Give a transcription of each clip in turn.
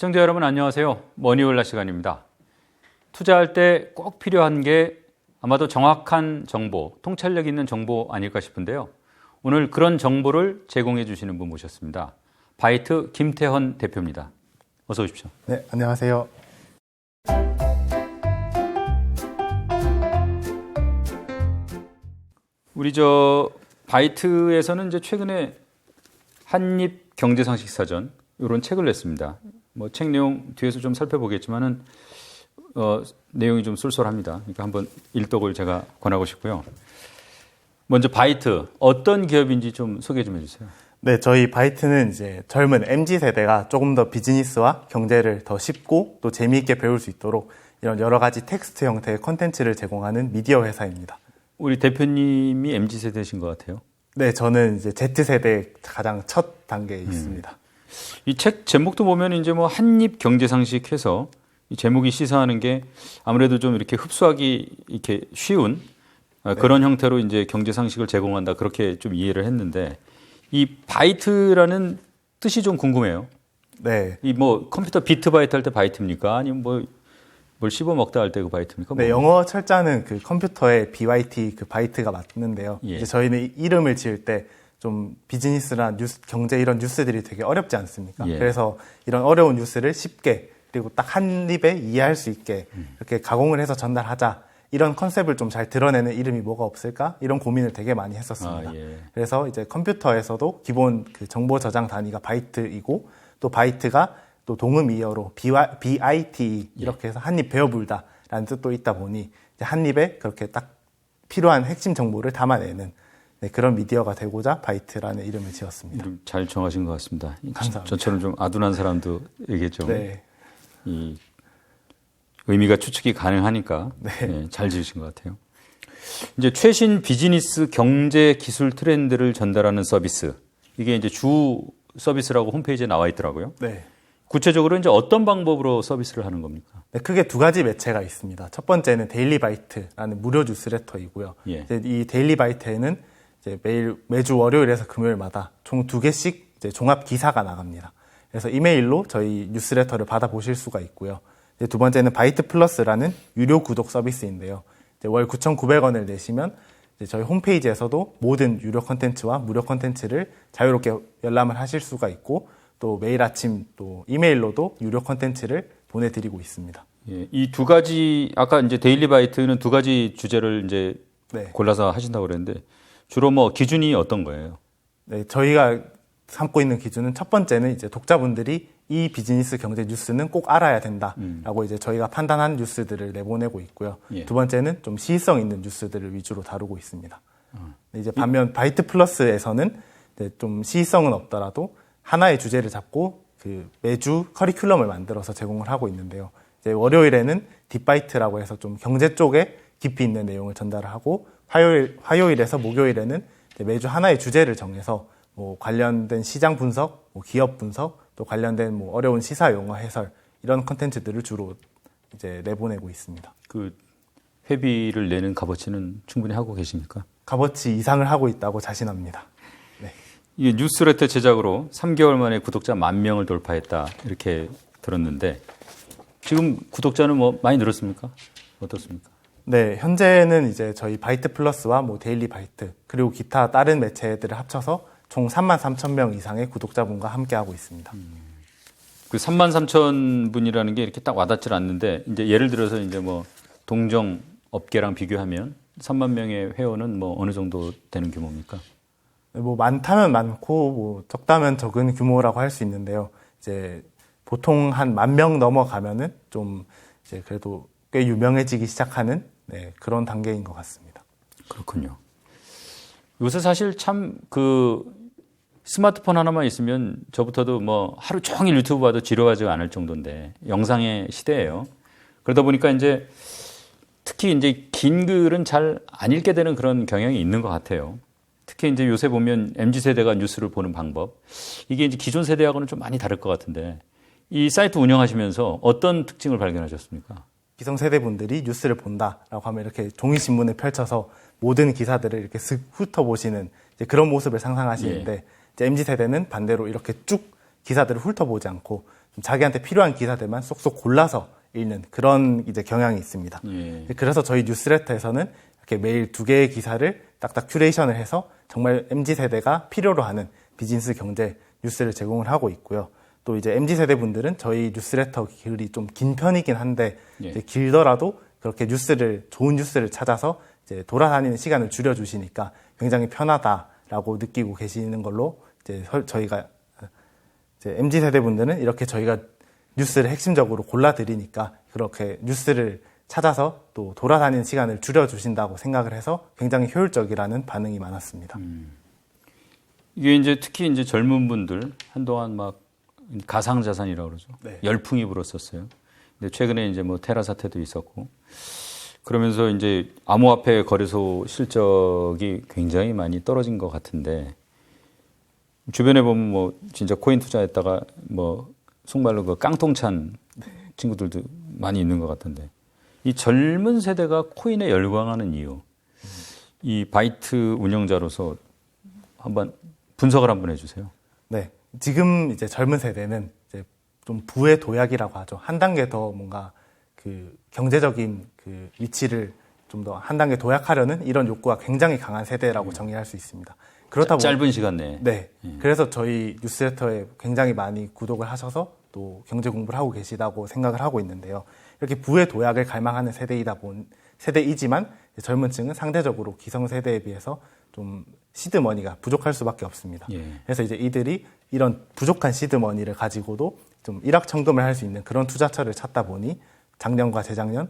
시청자 여러분 안녕하세요. 머니올라 시간입니다. 투자할 때 꼭 필요한 게 아마도 정확한 정보, 통찰력 있는 정보 아닐까 싶은데요. 오늘 그런 정보를 제공해 주시는 분 모셨습니다. 바이트 김태헌 대표입니다. 어서 오십시오. 네, 안녕하세요. 우리 저 바이트에서는 이제 최근에 한입 경제상식 사전 이런 책을 냈습니다. 뭐 책 내용 뒤에서 좀 살펴보겠지만은 어, 내용이 좀 쏠쏠합니다. 그러니까 한번 일독을 제가 권하고 싶고요. 먼저 바이트 어떤 기업인지 좀 소개 좀 해주세요. 네, 저희 바이트는 이제 젊은 MZ 세대가 조금 더 비즈니스와 경제를 더 쉽고 또 재미있게 배울 수 있도록 이런 여러 가지 텍스트 형태의 컨텐츠를 제공하는 미디어 회사입니다. 우리 대표님이 MZ 세대신 것 같아요. 네, 저는 이제 Z 세대 가장 첫 단계에 있습니다. 이 책 제목도 보면 이제 뭐 한입 경제 상식 해서 이 제목이 시사하는 게 아무래도 좀 이렇게 흡수하기 이렇게 쉬운 어, 그런 형태로 이제 경제 상식을 제공한다 그렇게 좀 이해를 했는데 이 바이트라는 뜻이 좀 궁금해요. 네. 이 뭐 컴퓨터 비트 바이트 할 때 바이트입니까? 아니면 뭐 뭘 씹어 먹다 할 때 그 바이트입니까? 네, 뭐. 영어 철자는 그 컴퓨터의 BYT 그 바이트가 맞는데요. 예. 이제 저희는 이 이름을 지을 때 좀 비즈니스나 뉴스, 경제 이런 뉴스들이 되게 어렵지 않습니까? 예. 그래서 이런 어려운 뉴스를 쉽게 그리고 딱 한 입에 이해할 수 있게 음. 이렇게 가공을 해서 전달하자. 이런 컨셉을 좀 잘 드러내는 이름이 뭐가 없을까? 이런 고민을 되게 많이 했었습니다. 아, 예. 그래서 이제 컴퓨터에서도 기본 그 정보 저장 단위가 바이트이고 또 바이트가 또 동음 이어로 BIT 이렇게 해서 한 입 베어 불다라는 뜻도 있다 보니 한 입에 그렇게 딱 필요한 핵심 정보를 담아내는 네, 그런 미디어가 되고자 바이트라는 이름을 지었습니다. 이름 잘 정하신 것 같습니다. 감사합니다. 저처럼 좀 아둔한 사람도 이게 좀 네, 이 의미가 추측이 가능하니까 네. 예, 잘 지으신 것 같아요. 이제 최신 비즈니스 경제 기술 트렌드를 전달하는 서비스 이게 이제 주 서비스라고 홈페이지에 나와 있더라고요. 네. 구체적으로 이제 어떤 방법으로 서비스를 하는 겁니까? 네, 크게 두 가지 매체가 있습니다. 첫 번째는 데일리 바이트라는 무료 뉴스레터이고요. 예. 이 데일리 바이트에는 이제 매일 매주 월요일에서 금요일마다 총 두 개씩 종합 기사가 나갑니다. 그래서 이메일로 저희 뉴스레터를 받아 보실 수가 있고요. 두 번째는 바이트 플러스라는 유료 구독 서비스인데요. 월 9,900원을 내시면 저희 홈페이지에서도 모든 유료 컨텐츠와 무료 컨텐츠를 자유롭게 열람을 하실 수가 있고 또 매일 아침 또 이메일로도 유료 컨텐츠를 보내드리고 있습니다. 예, 이 두 가지 아까 이제 데일리 바이트는 두 가지 주제를 이제 네. 골라서 하신다고 그랬는데 주로 뭐 기준이 어떤 거예요? 네, 저희가 삼고 있는 기준은 첫 번째는 이제 독자분들이 이 비즈니스 경제 뉴스는 꼭 알아야 된다라고 이제 저희가 판단한 뉴스들을 내보내고 있고요. 예. 두 번째는 좀 시의성 있는 뉴스들을 위주로 다루고 있습니다. 네, 이제 반면 바이트 플러스에서는 좀 시의성은 없더라도 하나의 주제를 잡고 그 매주 커리큘럼을 만들어서 제공을 하고 있는데요. 이제 월요일에는 딥바이트라고 해서 좀 경제 쪽에 깊이 있는 내용을 전달을 하고 화요일 화요일에서 목요일에는 매주 하나의 주제를 정해서 뭐 관련된 시장 분석, 뭐 기업 분석, 또 관련된 뭐 어려운 시사 용어 해설 이런 컨텐츠들을 주로 이제 내보내고 있습니다. 그 회비를 내는 값어치는 충분히 하고 계십니까? 값어치 이상을 하고 있다고 자신합니다. 이게 뉴스레터 제작으로 3개월 만에 구독자 만 명을 돌파했다 이렇게 들었는데 지금 구독자는 뭐 많이 늘었습니까? 어떻습니까? 네, 현재는 이제 저희 바이트 플러스와 뭐 데일리 바이트 그리고 기타 다른 매체들을 합쳐서 총 3만 3천 명 이상의 구독자분과 함께 하고 있습니다. 그 3만 3천 분이라는 게 이렇게 딱 와닿질 않는데 이제 예를 들어서 이제 뭐 동정 업계랑 비교하면 3만 명의 회원은 뭐 어느 정도 되는 규모입니까? 네, 뭐 많다면 많고 뭐 적다면 적은 규모라고 할 수 있는데요. 이제 보통 한 만 명 넘어가면은 좀 이제 그래도 꽤 유명해지기 시작하는 네, 그런 단계인 것 같습니다. 그렇군요. 요새 사실 참 그 스마트폰 하나만 있으면 저부터도 뭐 하루 종일 유튜브 봐도 지루하지 않을 정도인데 영상의 시대예요. 그러다 보니까 이제 특히 이제 긴 글은 잘 안 읽게 되는 그런 경향이 있는 것 같아요. 특히 이제 요새 보면 MZ 세대가 뉴스를 보는 방법 이게 이제 기존 세대하고는 좀 많이 다를 것 같은데 이 사이트 운영하시면서 어떤 특징을 발견하셨습니까? 기성세대 분들이 뉴스를 본다라고 하면 이렇게 종이 신문을 펼쳐서 모든 기사들을 이렇게 슥 훑어보시는 이제 그런 모습을 상상하시는데 이제 MZ 세대는 반대로 이렇게 쭉 기사들을 훑어보지 않고 좀 자기한테 필요한 기사들만 쏙쏙 골라서 읽는 그런 이제 경향이 있습니다. 예. 그래서 저희 뉴스레터에서는 이렇게 매일 두 개의 기사를 딱딱 큐레이션을 해서 정말 MZ 세대가 필요로 하는 비즈니스 경제 뉴스를 제공을 하고 있고요. 또 이제 MZ 세대 분들은 저희 뉴스레터 글이 좀 긴 편이긴 한데 예. 길더라도 그렇게 뉴스를 좋은 뉴스를 찾아서 이제 돌아다니는 시간을 줄여 주시니까 굉장히 편하다라고 느끼고 계시는 걸로 이제 설- 저희가 이제 MZ 세대 분들은 이렇게 저희가 뉴스를 핵심적으로 골라 드리니까 그렇게 뉴스를 찾아서 또 돌아다니는 시간을 줄여 주신다고 생각을 해서 굉장히 효율적이라는 반응이 많았습니다. 이게 이제 특히 이제 젊은 분들 한동안 막 가상 자산이라고 그러죠. 네. 열풍이 불었었어요. 근데 최근에 이제 뭐 테라 사태도 있었고 그러면서 이제 암호화폐 거래소 실적이 굉장히 많이 떨어진 것 같은데 주변에 보면 뭐 진짜 코인 투자했다가 뭐 속말로 그 깡통찬 친구들도 많이 있는 것 같은데 이 젊은 세대가 코인에 열광하는 이유 이 바이트 운영자로서 한번 분석을 한번 해주세요. 네. 지금 이제 젊은 세대는 이제 좀 부의 도약이라고 하죠. 한 단계 더 뭔가 그 경제적인 그 위치를 좀 더 한 단계 도약하려는 이런 욕구가 굉장히 강한 세대라고 정의할 수 있습니다. 그렇다 보니 짧은 시간 내에. 네. 그래서 저희 뉴스레터에 굉장히 많이 구독을 하셔서 또 경제 공부를 하고 계시다고 생각을 하고 있는데요. 이렇게 부의 도약을 갈망하는 세대이다 본 세대이지만 젊은 층은 상대적으로 기성 세대에 비해서 좀 시드머니가 부족할 수밖에 없습니다. 예. 그래서 이제 이들이 이런 부족한 시드머니를 가지고도 좀 일확천금을 할 수 있는 그런 투자처를 찾다 보니 작년과 재작년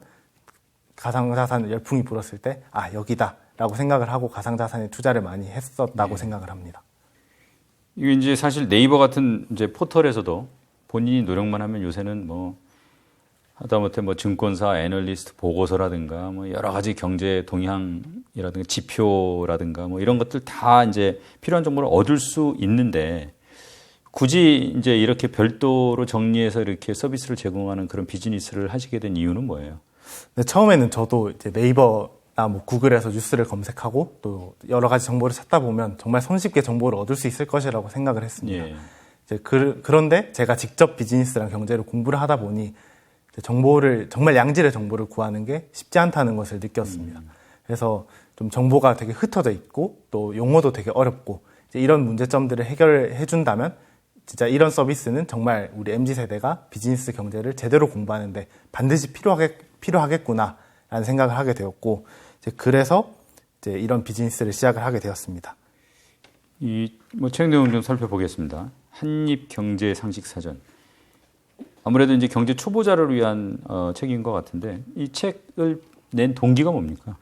가상자산 열풍이 불었을 때 아 여기다라고 생각을 하고 가상자산에 투자를 많이 했었다고 생각을 합니다. 이게 이제 사실 네이버 같은 이제 포털에서도 본인이 노력만 하면 요새는 뭐 하다못해 뭐 증권사 애널리스트 보고서라든가 뭐 여러 가지 경제 동향이라든가 지표라든가 뭐 이런 것들 다 이제 필요한 정보를 얻을 수 있는데 굳이 이제 이렇게 별도로 정리해서 이렇게 서비스를 제공하는 그런 비즈니스를 하시게 된 이유는 뭐예요? 근데 처음에는 저도 이제 네이버나 뭐 구글에서 뉴스를 검색하고 또 여러 가지 정보를 찾다 보면 정말 손쉽게 정보를 얻을 수 있을 것이라고 생각을 했습니다. 예. 이제 그, 그런데 제가 직접 비즈니스랑 경제를 공부를 하다 보니 정보를 정말 양질의 정보를 구하는 게 쉽지 않다는 것을 느꼈습니다. 그래서 좀 정보가 되게 흩어져 있고 또 용어도 되게 어렵고 이런 문제점들을 해결해 준다면 진짜 이런 서비스는 정말 우리 mz 세대가 비즈니스 경제를 제대로 공부하는데 반드시 필요하겠 필요하겠구나라는 생각을 하게 되었고 이제 그래서 이제 이런 비즈니스를 시작을 하게 되었습니다. 이뭐 책 내용 좀 살펴보겠습니다. 한입 경제 상식 사전. 아무래도 이제 경제 초보자를 위한 어, 책인 것 같은데 이 책을 낸 동기가 뭡니까?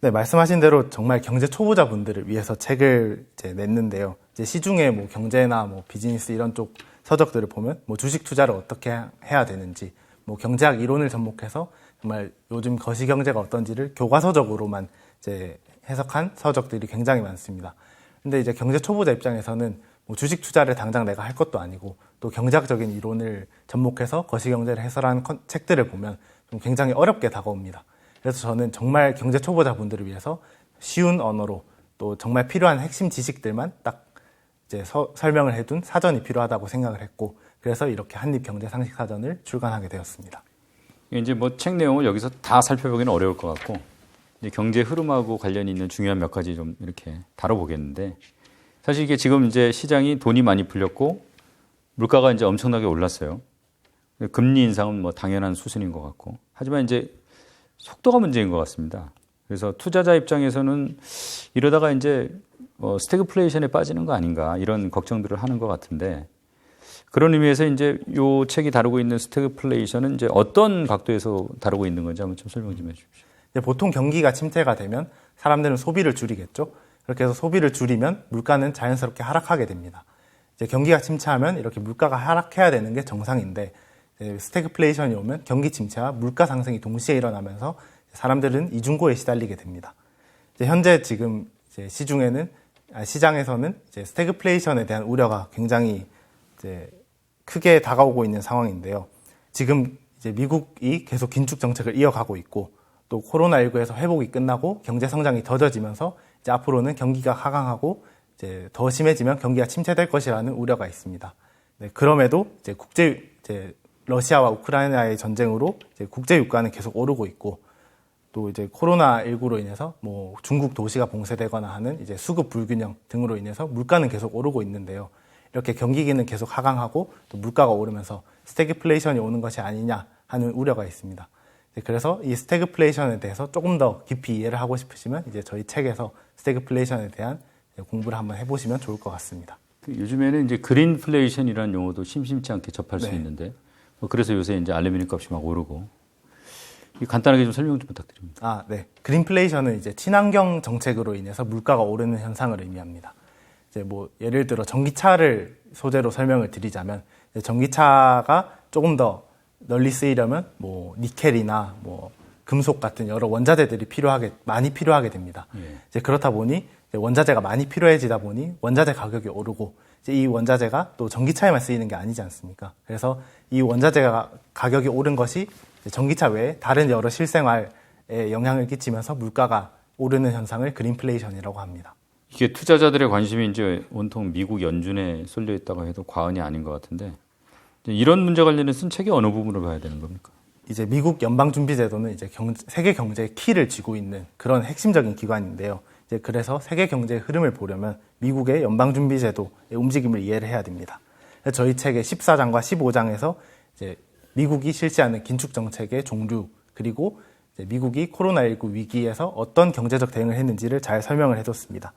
네, 말씀하신 대로 정말 경제 초보자분들을 위해서 책을 이제 냈는데요. 이제 시중에 뭐 경제나 뭐 비즈니스 이런 쪽 서적들을 보면 뭐 주식 투자를 어떻게 해야 되는지, 뭐 경제학 이론을 접목해서 정말 요즘 거시 경제가 어떤지를 교과서적으로만 이제 해석한 서적들이 굉장히 많습니다. 근데 이제 경제 초보자 입장에서는 뭐 주식 투자를 당장 내가 할 것도 아니고 또 경제학적인 이론을 접목해서 거시 경제를 해설한 컨- 책들을 보면 좀 굉장히 어렵게 다가옵니다. 그래서 저는 정말 경제 초보자분들을 위해서 쉬운 언어로 또 정말 필요한 핵심 지식들만 딱 이제 서- 설명을 해둔 사전이 필요하다고 생각을 했고 그래서 이렇게 한입 경제 상식 사전을 출간하게 되었습니다. 이제 뭐 책 내용을 여기서 다 살펴보기는 어려울 것 같고 이제 경제 흐름하고 관련이 있는 중요한 몇 가지 좀 이렇게 다뤄보겠는데 사실 이게 지금 이제 시장이 돈이 많이 풀렸고 물가가 이제 엄청나게 올랐어요. 금리 인상은 뭐 당연한 수순인 것 같고 하지만 이제 속도가 문제인 것 같습니다. 그래서 투자자 입장에서는 이러다가 이제 어, 스태그플레이션에 빠지는 거 아닌가 이런 걱정들을 하는 것 같은데 그런 의미에서 이제 요 책이 다루고 있는 스태그플레이션은 이제 어떤 각도에서 다루고 있는 건지 한번 좀 설명 좀 해주십시오. 보통 경기가 침체가 되면 사람들은 소비를 줄이겠죠. 그렇게 해서 소비를 줄이면 물가는 자연스럽게 하락하게 됩니다. 이제 경기가 침체하면 이렇게 물가가 하락해야 되는 게 정상인데 스태그플레이션이 오면 경기 침체와 물가 상승이 동시에 일어나면서 사람들은 이중고에 시달리게 됩니다. 현재 지금 시중에는 아, 시장에서는 스태그플레이션에 대한 우려가 굉장히 크게 다가오고 있는 상황인데요. 지금 미국이 계속 긴축 정책을 이어가고 있고 또 코로나19에서 회복이 끝나고 경제 성장이 더뎌지면서 앞으로는 경기가 하강하고 이제 더 심해지면 경기가 침체될 것이라는 우려가 있습니다. 네, 그럼에도 이제 국제 이제 러시아와 우크라이나의 전쟁으로 이제 국제 유가는 계속 오르고 있고 또 이제 코로나 19로 인해서 뭐 중국 도시가 봉쇄되거나 하는 이제 수급 불균형 등으로 인해서 물가는 계속 오르고 있는데요. 이렇게 경기기는 계속 하강하고 또 물가가 오르면서 스태그플레이션이 오는 것이 아니냐 하는 우려가 있습니다. 그래서 이 스태그플레이션에 대해서 조금 더 깊이 이해를 하고 싶으시면 이제 저희 책에서 스태그플레이션에 대한 공부를 한번 해보시면 좋을 것 같습니다. 그 요즘에는 이제 그린플레이션이라는 용어도 심심치 않게 접할 수 네. 있는데 뭐 그래서 요새 이제 알루미늄 값이 막 오르고 이 간단하게 좀 설명 좀 부탁드립니다. 아, 네. 그린플레이션은 이제 친환경 정책으로 인해서 물가가 오르는 현상을 의미합니다. 이제 뭐 예를 들어 전기차를 소재로 설명을 드리자면 전기차가 조금 더 널리 쓰이려면 뭐 니켈이나 뭐 금속 같은 여러 원자재들이 필요하게 많이 필요하게 됩니다. 예. 이제 그렇다 보니 원자재가 많이 필요해지다 보니 원자재 가격이 오르고 이 원자재가 또 전기차에만 쓰이는 게 아니지 않습니까? 그래서 이 원자재가 가격이 오른 것이 전기차 외에 다른 여러 실생활에 영향을 끼치면서 물가가 오르는 현상을 그린플레이션이라고 합니다. 이게 투자자들의 관심이 이제 온통 미국 연준에 쏠려 있다고 해도 과언이 아닌 것 같은데 이런 문제 관련해서 쓴 책의 어느 부분을 봐야 되는 겁니까? 이제 미국 연방준비제도는 이제 경- 세계 경제의 키를 쥐고 있는 그런 핵심적인 기관인데요. 이제 그래서 세계 경제의 흐름을 보려면 미국의 연방준비제도의 움직임을 이해를 해야 됩니다. 저희 책의 14장과 15장에서 이제 미국이 실시하는 긴축 정책의 종류 그리고 미국이 코로나19 위기에서 어떤 경제적 대응을 했는지를 잘 설명을 해뒀습니다.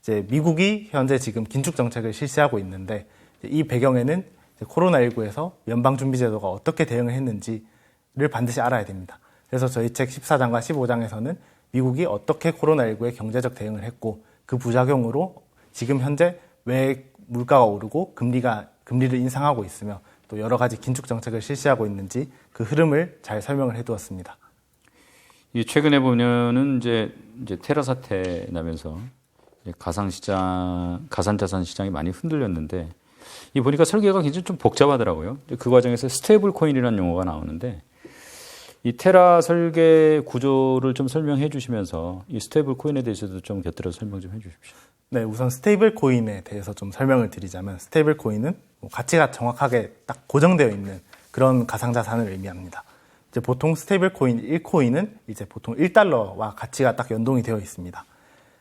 이제 미국이 현재 지금 긴축 정책을 실시하고 있는데 이 배경에는 이제 코로나19에서 연방준비제도가 어떻게 대응을 했는지를 반드시 알아야 됩니다. 그래서 저희 책 14장과 15장에서는 미국이 어떻게 코로나19에 경제적 대응을 했고 그 부작용으로 지금 현재 왜 물가가 오르고 금리가 금리를 인상하고 있으며 또 여러 가지 긴축 정책을 실시하고 있는지 그 흐름을 잘 설명을 해두었습니다. 이 최근에 보면은 이제 이제 테러 사태 나면서 가상 시장, 가산 자산 시장이 많이 흔들렸는데 이 보니까 설계가 굉장히 좀 복잡하더라고요. 그 과정에서 스테이블 코인이라는 용어가 나오는데 이 테라 설계 구조를 좀 설명해 주시면서 이 스테이블 코인에 대해서도 좀 곁들여서 설명 좀 해 주십시오. 네, 우선 스테이블 코인에 대해서 좀 설명을 드리자면 스테이블 코인은 뭐 가치가 정확하게 딱 고정되어 있는 그런 가상 자산을 의미합니다. 이제 보통 스테이블 코인 1코인은 이제 보통 1달러와 가치가 딱 연동이 되어 있습니다.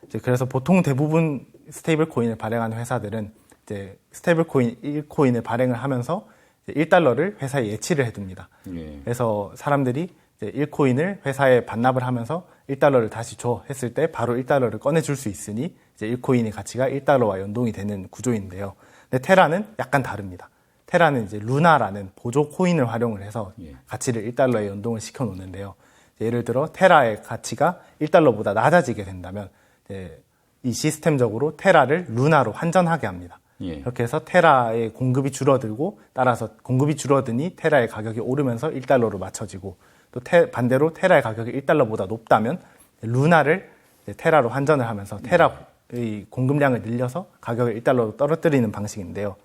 이제 그래서 보통 대부분 스테이블 코인을 발행하는 회사들은 이제 스테이블 코인 1코인을 발행을 하면서 1달러를 회사에 예치를 해둡니다. 예. 그래서 사람들이 이제 1코인을 회사에 반납을 하면서 1달러를 다시 줘 했을 때 바로 1달러를 꺼내줄 수 있으니 이제 1코인의 가치가 1달러와 연동이 되는 구조인데요. 근데 테라는 약간 다릅니다. 테라는 이제 루나라는 보조 코인을 활용을 해서 예. 가치를 1달러에 연동을 시켜 놓는데요. 예를 들어 테라의 가치가 1달러보다 낮아지게 된다면 이 시스템적으로 테라를 루나로 환전하게 합니다. 예. 이렇게 해서 테라의 공급이 줄어들고 따라서 공급이 줄어드니 테라의 가격이 오르면서 1달러로 맞춰지고 또 테- 반대로 테라의 가격이 1달러보다 높다면 루나를 테라로 환전을 하면서 테라의 공급량을 늘려서 가격을 1달러로 떨어뜨리는 방식인데요.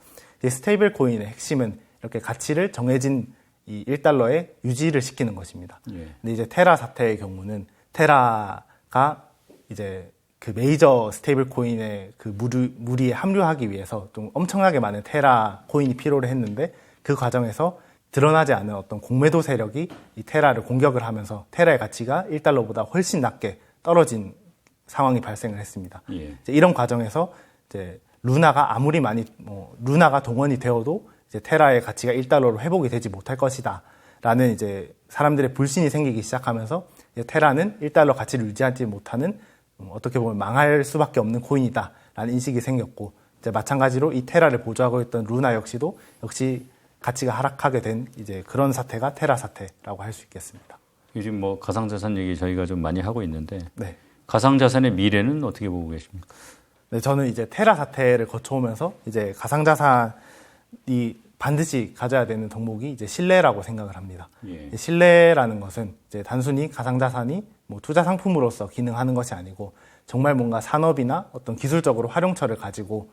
이 스테이블 코인의 핵심은 이렇게 가치를 정해진 이 1달러에 유지를 시키는 것입니다. 예. 근데 이제 테라 사태의 경우는 테라가 이제 그 메이저 스테이블 코인의 그 무리, 무리에 합류하기 위해서 좀 엄청나게 많은 테라 코인이 필요를 했는데 그 과정에서 드러나지 않은 어떤 공매도 세력이 이 테라를 공격을 하면서 테라의 가치가 1달러보다 훨씬 낮게 떨어진 상황이 발생을 했습니다. 예. 이런 과정에서 이제 루나가 아무리 많이 뭐 루나가 동원이 되어도 이제 테라의 가치가 1달러로 회복이 되지 못할 것이다 라는 이제 사람들의 불신이 생기기 시작하면서 이제 테라는 1달러 가치를 유지하지 못하는 음, 어떻게 보면 망할 수밖에 없는 코인이다라는 인식이 생겼고 이제 마찬가지로 이 테라를 보조하고 있던 루나 역시도 역시 가치가 하락하게 된 이제 그런 사태가 테라 사태라고 할 수 있겠습니다. 요즘 뭐 가상자산 얘기 저희가 좀 많이 하고 있는데 네. 가상자산의 미래는 어떻게 보고 계십니까? 네, 저는 이제 테라 사태를 거쳐오면서 이제 가상자산이 반드시 가져야 되는 덕목이 이제 신뢰라고 생각을 합니다. 예. 신뢰라는 것은 이제 단순히 가상자산이 뭐 투자 상품으로서 기능하는 것이 아니고 정말 뭔가 산업이나 어떤 기술적으로 활용처를 가지고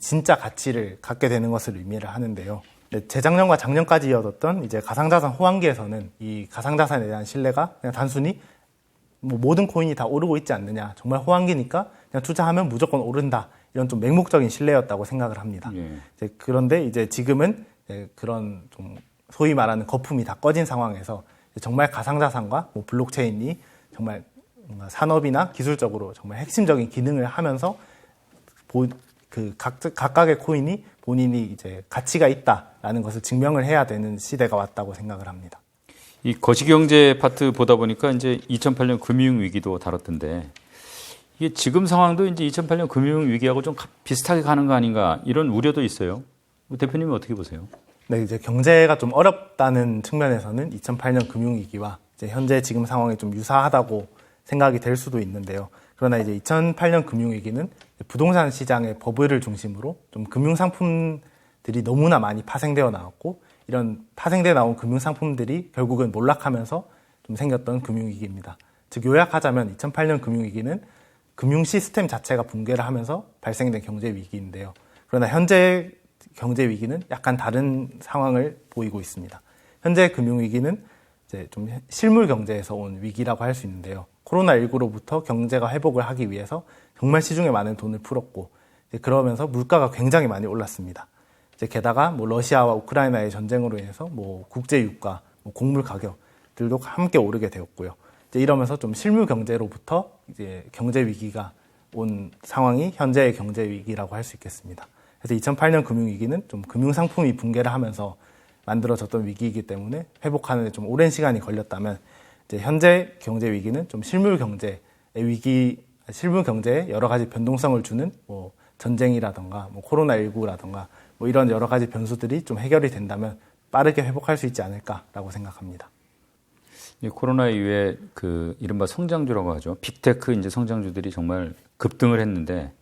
진짜 가치를 갖게 되는 것을 의미를 하는데요. 네, 재작년과 작년까지 이어졌던 이제 가상자산 호황기에서는 이 가상자산에 대한 신뢰가 그냥 단순히 뭐 모든 코인이 다 오르고 있지 않느냐. 정말 호황기니까 그냥 투자하면 무조건 오른다. 이런 좀 맹목적인 신뢰였다고 생각을 합니다. 예. 이제 그런데 이제 지금은 이제 그런 좀 소위 말하는 거품이 다 꺼진 상황에서 정말 가상자산과 뭐 블록체인이 정말 산업이나 기술적으로 정말 핵심적인 기능을 하면서 보, 그 각, 각각의 코인이 본인이 이제 가치가 있다라는 것을 증명을 해야 되는 시대가 왔다고 생각을 합니다. 이 거시경제 파트 보다 보니까 이제 2008년 금융 위기도 다뤘던데 이게 지금 상황도 이제 2008년 금융 위기하고 좀 비슷하게 가는 거 아닌가 이런 우려도 있어요. 대표님은 어떻게 보세요? 네, 이제 경제가 좀 어렵다는 측면에서는 2008년 금융 위기와 이제 현재 지금 상황이 좀 유사하다고 생각이 될 수도 있는데요. 그러나 이제 2008년 금융위기는 부동산 시장의 버블을 중심으로 좀 금융상품들이 너무나 많이 파생되어 나왔고 이런 파생되어 나온 금융상품들이 결국은 몰락하면서 좀 생겼던 금융위기입니다. 즉 요약하자면 2008년 금융위기는 금융 시스템 자체가 붕괴를 하면서 발생된 경제 위기인데요. 그러나 현재 경제 위기는 약간 다른 상황을 보이고 있습니다. 현재 금융 위기는 이제 좀 실물 경제에서 온 위기라고 할 수 있는데요. 코로나19로부터 경제가 회복을 하기 위해서 정말 시중에 많은 돈을 풀었고 그러면서 물가가 굉장히 많이 올랐습니다. 이제 게다가 뭐 러시아와 우크라이나의 전쟁으로 인해서 뭐 국제 유가, 뭐 곡물 가격들도 함께 오르게 되었고요. 이제 이러면서 좀 실물 경제로부터 이제 경제 위기가 온 상황이 현재의 경제 위기라고 할 수 있겠습니다. 그래서 2008년 금융 위기는 좀 금융 상품이 붕괴를 하면서 만들어졌던 위기이기 때문에 회복하는 데 좀 오랜 시간이 걸렸다면 이제 현재 경제 위기는 좀 실물 경제의 위기, 실물 경제에 여러 가지 변동성을 주는 뭐 전쟁이라던가 뭐 코로나19라던가 뭐 이런 여러 가지 변수들이 좀 해결이 된다면 빠르게 회복할 수 있지 않을까라고 생각합니다. 코로나 이후에 그 이른바 성장주라고 하죠. 빅테크 이제 성장주들이 정말 급등을 했는데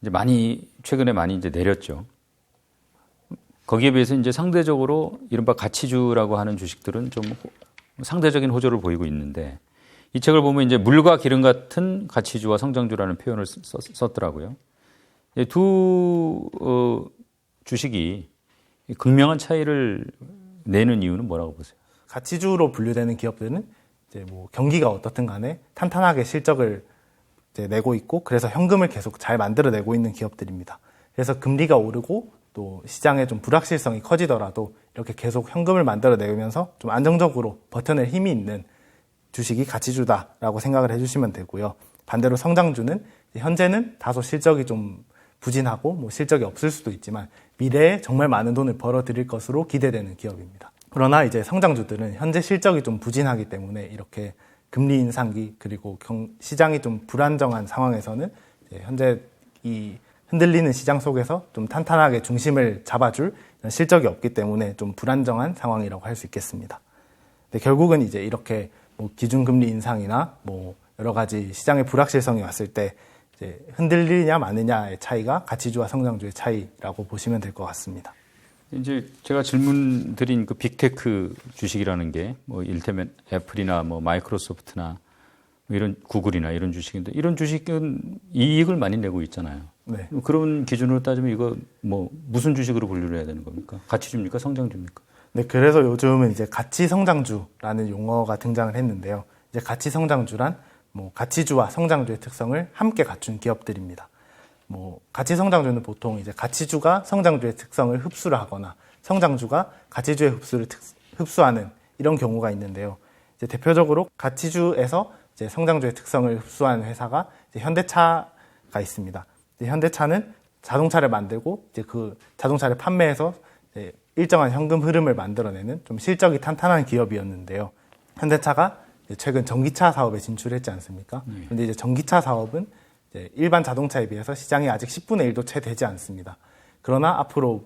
이제 많이 최근에 많이 이제 내렸죠. 거기에 비해서 이제 상대적으로 이른바 가치주라고 하는 주식들은 좀 상대적인 호조를 보이고 있는데 이 책을 보면 이제 물과 기름 같은 가치주와 성장주라는 표현을 썼, 더라고요 두 어, 주식이 극명한 차이를 내는 이유는 뭐라고 보세요? 가치주로 분류되는 기업들은 이제 뭐 경기가 어떻든 간에 탄탄하게 실적을 내고 있고 그래서 현금을 계속 잘 만들어내고 있는 기업들입니다. 그래서 금리가 오르고 또 시장에 좀 불확실성이 커지더라도 이렇게 계속 현금을 만들어 내면서 좀 안정적으로 버텨낼 힘이 있는 주식이 가치주다라고 생각을 해주시면 되고요. 반대로 성장주는 현재는 다소 실적이 좀 부진하고 뭐 실적이 없을 수도 있지만 미래에 정말 많은 돈을 벌어들일 것으로 기대되는 기업입니다. 그러나 이제 성장주들은 현재 실적이 좀 부진하기 때문에 이렇게 금리 인상기 그리고 경, 시장이 좀 불안정한 상황에서는 현재 이 흔들리는 시장 속에서 좀 탄탄하게 중심을 잡아줄 실적이 없기 때문에 좀 불안정한 상황이라고 할 수 있겠습니다. 근데 결국은 이제 이렇게 뭐 기준금리 인상이나 뭐 여러 가지 시장의 불확실성이 왔을 때 이제 흔들리냐 마느냐의 차이가 가치주와 성장주의 차이라고 보시면 될 것 같습니다. 이제 제가 질문 드린 그 빅테크 주식이라는 게 뭐 일테면 애플이나 뭐 마이크로소프트나 뭐 이런 구글이나 이런 주식인데 이런 주식은 이익을 많이 내고 있잖아요. 네. 그런 기준으로 따지면 이거 뭐 무슨 주식으로 분류를 해야 되는 겁니까? 가치주입니까? 성장주입니까? 네, 그래서 요즘은 이제 가치 성장주라는 용어가 등장을 했는데요. 이제 가치 성장주란 뭐 가치주와 성장주의 특성을 함께 갖춘 기업들입니다. 뭐 가치 성장주는 보통 이제 가치주가 성장주의 특성을 흡수를 하거나 성장주가 가치주의 흡수를 특, 흡수하는 이런 경우가 있는데요. 이제 대표적으로 가치주에서 이제 성장주의 특성을 흡수한 회사가 현대차가 있습니다. 현대차는 자동차를 만들고 이제 그 자동차를 판매해서 일정한 현금 흐름을 만들어내는 좀 실적이 탄탄한 기업이었는데요. 현대차가 최근 전기차 사업에 진출했지 않습니까? 네. 그런데 이제 전기차 사업은 일반 자동차에 비해서 시장이 아직 10분의 1도 채 되지 않습니다. 그러나 앞으로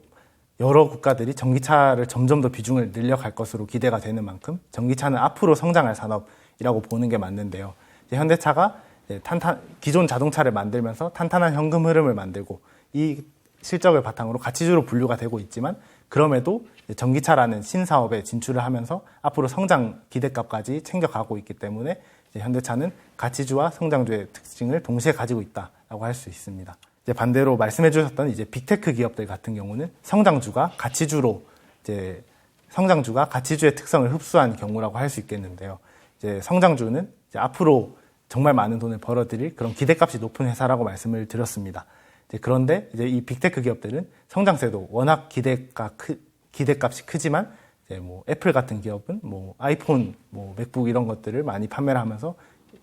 여러 국가들이 전기차를 점점 더 비중을 늘려갈 것으로 기대가 되는 만큼 전기차는 앞으로 성장할 산업 이라고 보는 게 맞는데요. 현대차가 탄탄, 기존 자동차를 만들면서 탄탄한 현금 흐름을 만들고 이 실적을 바탕으로 가치주로 분류가 되고 있지만 그럼에도 전기차라는 신사업에 진출을 하면서 앞으로 성장 기대값까지 챙겨가고 있기 때문에 현대차는 가치주와 성장주의 특징을 동시에 가지고 있다라고 할 수 있습니다. 이제 반대로 말씀해 주셨던 이제 빅테크 기업들 같은 경우는 성장주가 가치주로 이제 성장주가 가치주의 특성을 흡수한 경우라고 할 수 있겠는데요. 이제 성장주는 이제 앞으로 정말 많은 돈을 벌어들일 그런 기대값이 높은 회사라고 말씀을 드렸습니다. 이제 그런데 이제 이 빅테크 기업들은 성장세도 워낙 기대가 크, 기대값이 크지만 이제 뭐 애플 같은 기업은 뭐 아이폰, 뭐 맥북 이런 것들을 많이 판매를 하면서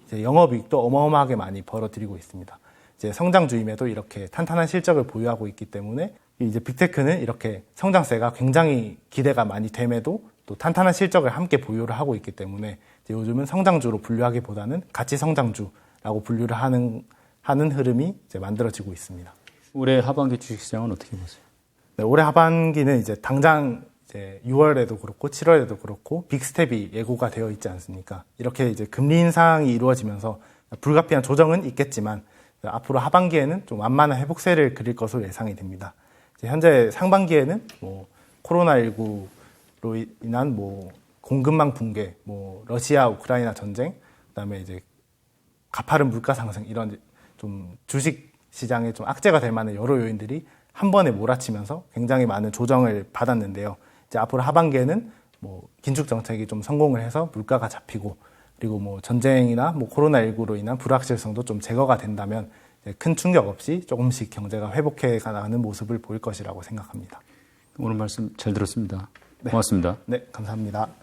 이제 영업이익도 어마어마하게 많이 벌어들이고 있습니다. 이제 성장주임에도 이렇게 탄탄한 실적을 보유하고 있기 때문에 이제 빅테크는 이렇게 성장세가 굉장히 기대가 많이 됨에도 또 탄탄한 실적을 함께 보유를 하고 있기 때문에 요즘은 성장주로 분류하기보다는 가치 성장주라고 분류를 하는 하는 흐름이 이제 만들어지고 있습니다. 올해 하반기 주식시장은 어떻게 보세요? 네, 올해 하반기는 이제 당장 이제 6월에도 그렇고 7월에도 그렇고 빅스텝이 예고가 되어 있지 않습니까? 이렇게 이제 금리 인상이 이루어지면서 불가피한 조정은 있겠지만 앞으로 하반기에는 좀 완만한 회복세를 그릴 것으로 예상이 됩니다. 현재 상반기에는 뭐 코로나19로 인한 뭐 공급망 붕괴, 뭐 러시아 우크라이나 전쟁, 그다음에 이제 가파른 물가 상승 이런 좀 주식 시장에 좀 악재가 될 만한 여러 요인들이 한 번에 몰아치면서 굉장히 많은 조정을 받았는데요. 이제 앞으로 하반기에는 뭐 긴축 정책이 좀 성공을 해서 물가가 잡히고 그리고 뭐 전쟁이나 뭐 코로나19로 인한 불확실성도 좀 제거가 된다면 큰 충격 없이 조금씩 경제가 회복해 가는 모습을 보일 것이라고 생각합니다. 오늘 말씀 잘 들었습니다. 고맙습니다. 네, 감사합니다.